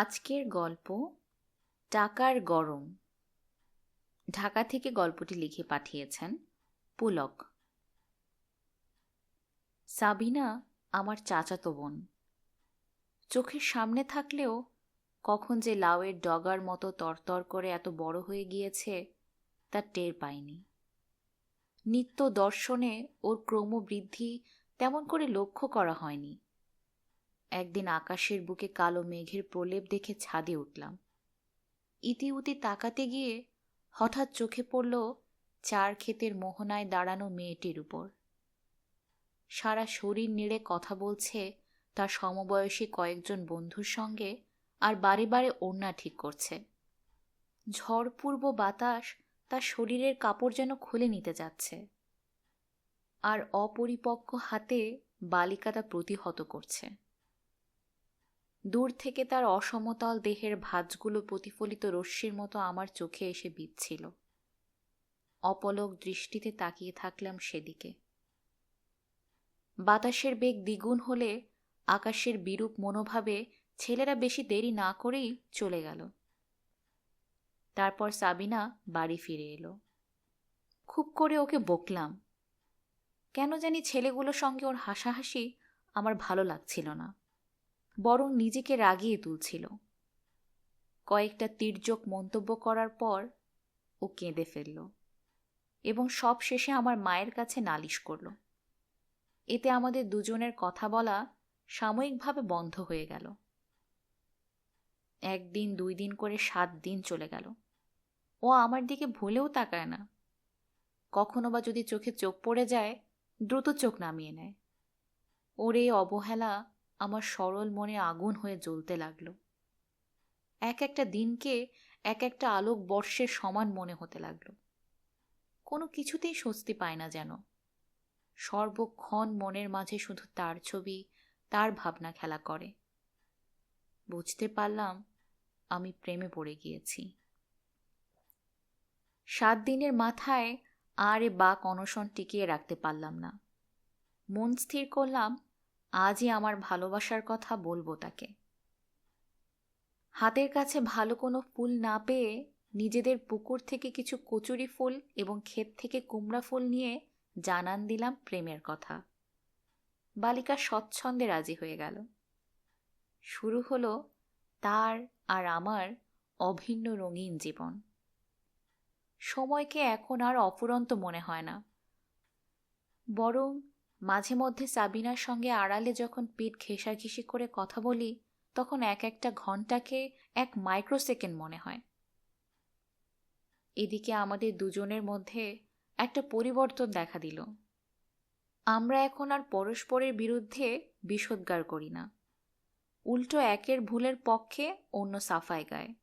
আজকের গল্প টাকার গরম। ঢাকা থেকে গল্পটি লিখে পাঠিয়েছেন পুলক। সাবিনা, আমার চাচাতো বোন, চোখের সামনে থাকলেও কখন যে লাউয়ের ডগার মতো তরতর করে এত বড় হয়ে গিয়েছে তা টের পাইনি। নিত্য দর্শনে ওর ক্রমবৃদ্ধি তেমন করে লক্ষ্য করা হয়নি। একদিন আকাশের বুকে কালো মেঘের প্রলেপ দেখে ছাদে উঠলাম। ইতিউতি তাকাতে গিয়ে হঠাৎ চোখে পড়ল চার ক্ষেতের মোহনায় দাঁড়ানো মেয়েটির উপর। সারা শরীর নেড়ে কথা বলছে তার সমবয়সী কয়েকজন বন্ধুর সঙ্গে আর বারে বারে ওড়না ঠিক করছে। ঝড়পূর্ব বাতাস তার শরীরের কাপড় যেন খুলে নিতে যাচ্ছে। আর অপরিপক্ক হাতে বালিকা তা প্রতিহত করছে। দূর থেকে তার অসমতল দেহের ভাঁজগুলো প্রতিফলিত রশ্মির মতো আমার চোখে এসে বিচ্ছিল অপলক দৃষ্টিতে তাকিয়ে থাকলাম সেদিকে। বাতাসের বেগ দ্বিগুণ হলে আকাশের বিরূপ মনোভাবে ছেলেরা বেশি দেরি না করেই চলে গেল। তারপর সাবিনা বাড়ি ফিরে এলো। খুব করে ওকে বকলাম। কেন জানি ছেলেগুলোর সঙ্গে ওর হাসাহাসি আমার ভালো লাগছিল না। বরং নিজেকে রাগিয়ে তুলছিল। কয়েকটা তির্যক মন্তব্য করার পর ও কেঁদে ফেলল এবং সব শেষে আমার মায়ের কাছে নালিশ করল। এতে আমাদের দুজনের কথা বলা সাময়িকভাবে বন্ধ হয়ে গেল। একদিন, দুই দিন করে সাত দিন চলে গেল। ও আমার দিকে ভুলেও তাকায় না। কখনো বা যদি চোখে চোখ পড়ে যায়, দ্রুত চোখ নামিয়ে নেয়। ওর এই অবহেলা আমার সরল মনে আগুন হয়ে জ্বলতে লাগল। এক একটা দিনকে এক একটা আলোক বর্ষের সমান মনে হতে লাগল। কোনো কিছুতেই স্বস্তি পায় না যেন। সর্বক্ষণ মনের মাঝে শুধু তার ছবি, তার ভাবনা খেলা করে। বুঝতে পারলাম আমি প্রেমে পড়ে গিয়েছি। সাত দিনের মাথায় আর এ বাক অনশন টিকিয়ে রাখতে পারলাম না। মন স্থির করলাম আজই আমার ভালোবাসার কথা বলব তাকে। হাতের কাছে ভালো কোনো ফুল না পেয়ে নিজেদের পুকুর থেকে কিছু কচুরি ফুল এবং ক্ষেত থেকে কুমড়া ফুল নিয়ে জানান দিলাম প্রেমের কথা। বালিকা স্বচ্ছন্দে রাজি হয়ে গেল। শুরু হলো তার আর আমার অভিন্ন রঙিন জীবন। সময়কে এখন আর অফুরন্ত মনে হয় না। বরং মাঝে মধ্যে সাবিনার সঙ্গে আড়ালে যখন পিঠ ঘেঁষাঘেঁষি করে কথা বলি, তখন এক একটা ঘন্টাকে এক মাইক্রোসেকেন্ড মনে হয়। এদিকে আমাদের দুজনের মধ্যে একটা পরিবর্তন দেখা দিল। আমরা এখন আর পরস্পরের বিরুদ্ধে বিষোদ্গার করি না। উল্টো একের ভুলের পক্ষে অন্য সাফাই গায়।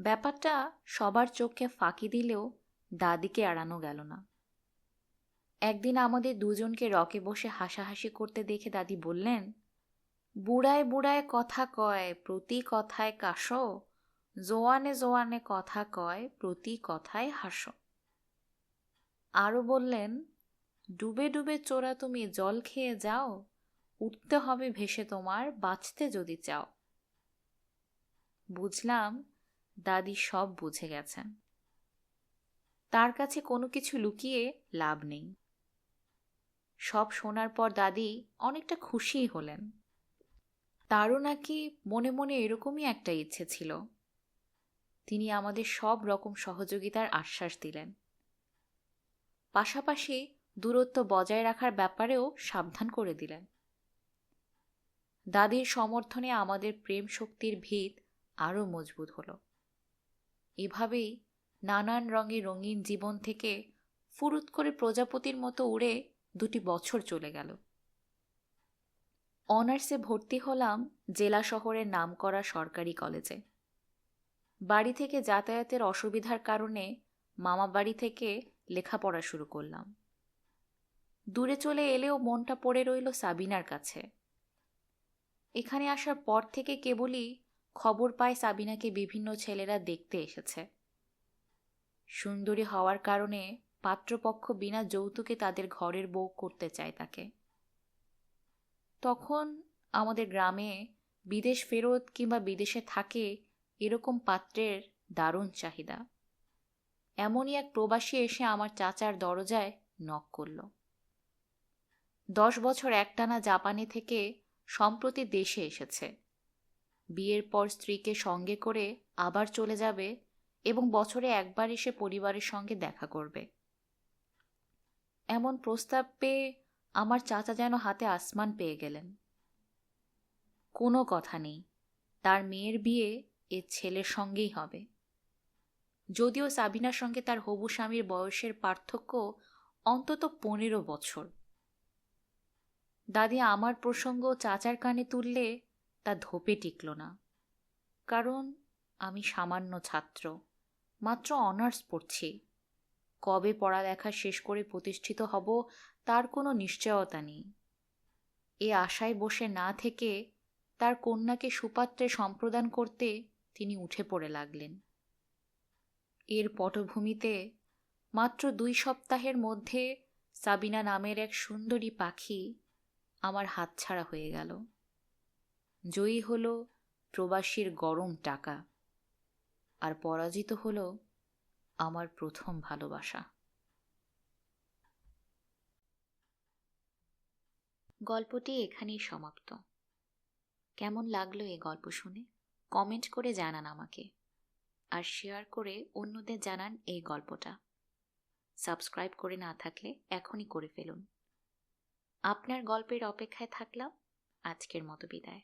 ব্যাপারটা সবার চোখে ফাঁকি দিলেও দাদিকে এড়ানো গেল না। একদিন আমাদের দুজনকে রকে বসে হাসাহাসি করতে দেখে দাদি বললেন, বুড়ায় বুড়ায় কথা কয়, প্রতি কথায় কাশো, জোয়ানে জোয়ানে কথা কয়, প্রতি কথায় হাসো। আরও বললেন, ডুবে ডুবে চোরা তুমি জল খেয়ে যাও, উঠতে হবে ভেসে তোমার, বাঁচতে যদি চাও। বুঝলাম, দাদি সব বুঝে গেছেন। তার কাছে কোনো কিছু লুকিয়ে লাভ নেই। সব শোনার পর দাদি অনেকটা খুশিই হলেন। তারও নাকি মনে মনে এরকমই একটা ইচ্ছে ছিল। তিনি আমাদের সব রকম সহযোগিতার আশ্বাস দিলেন। পাশাপাশি দূরত্ব বজায় রাখার ব্যাপারেও সাবধান করে দিলেন। দাদির সমর্থনে আমাদের প্রেম শক্তির ভিত আরও মজবুত হলো। এভাবেই নানান রঙে রঙিন জীবন থেকে ফুরুত করে প্রজাপতির মতো উড়ে দুটি বছর চলে গেল। অনার্সে ভর্তি হলাম জেলা শহরের নাম করা সরকারি কলেজে। বাড়ি থেকে যাতায়াতের অসুবিধার কারণে মামা বাড়ি থেকে লেখাপড়া শুরু করলাম। দূরে চলে এলেও মনটা পড়ে রইল সাবিনার কাছে। এখানে আসার পর থেকে কেবলই খবর পায় সাবিনাকে বিভিন্ন ছেলেরা দেখতে এসেছে। সুন্দরী হওয়ার কারণে পাত্রপক্ষ বিনা যৌতুকে তাদের ঘরের বউ করতে চায় তাকে। তখন আমাদের গ্রামে বিদেশ ফেরত কিংবা বিদেশে থাকে এরকম পাত্রের দারুণ চাহিদা। এমনই এক প্রবাসী এসে আমার চাচার দরজায় নক করল। দশ বছর একটানা জাপানে থেকে সম্প্রতি দেশে এসেছে। বিয়ের পর স্ত্রীকে সঙ্গে করে আবার চলে যাবে এবং বছরে একবার এসে পরিবারের সঙ্গে দেখা করবে। এমন প্রস্তাব পেয়ে আমার চাচা যেন হাতে আসমান পেয়ে গেলেন। কোনো কথা নেই, তার মেয়ের বিয়ে এ ছেলের সঙ্গেই হবে। যদিও সাবিনার সঙ্গে তার হবু স্বামীর বয়সের পার্থক্য অন্তত পনেরো বছর। দাদি, আমার প্রসঙ্গ চাচার কানে তুললে তা ধোপে টিকল না, কারণ আমি সামান্য ছাত্র, মাত্র অনার্স পড়ছি। কবে পড়ালেখা শেষ করে প্রতিষ্ঠিত হব তার কোনো নিশ্চয়তা নেই। এ আশায় বসে না থেকে তার কন্যাকে সুপাত্রে সম্প্রদান করতে তিনি উঠে পড়ে লাগলেন। এর পটভূমিতে মাত্র দুই সপ্তাহের মধ্যে সাবিনা নামের এক সুন্দরী পাখি আমার হাতছাড়া হয়ে গেল। জয়ী হল প্রবাসীর গরম টাকা। আর পরাজিত হল আমার প্রথম ভালোবাসা। গল্পটি এখানেই সমাপ্ত। কেমন লাগল এই গল্প শুনে? কমেন্ট করে জানান আমাকে। আর শেয়ার করে অন্যদের জানান এই গল্পটা। সাবস্ক্রাইব করে না থাকলে এখনই করে ফেলুন। আপনার গল্পের অপেক্ষায় থাকলাম। আজকের মতো বিদায়।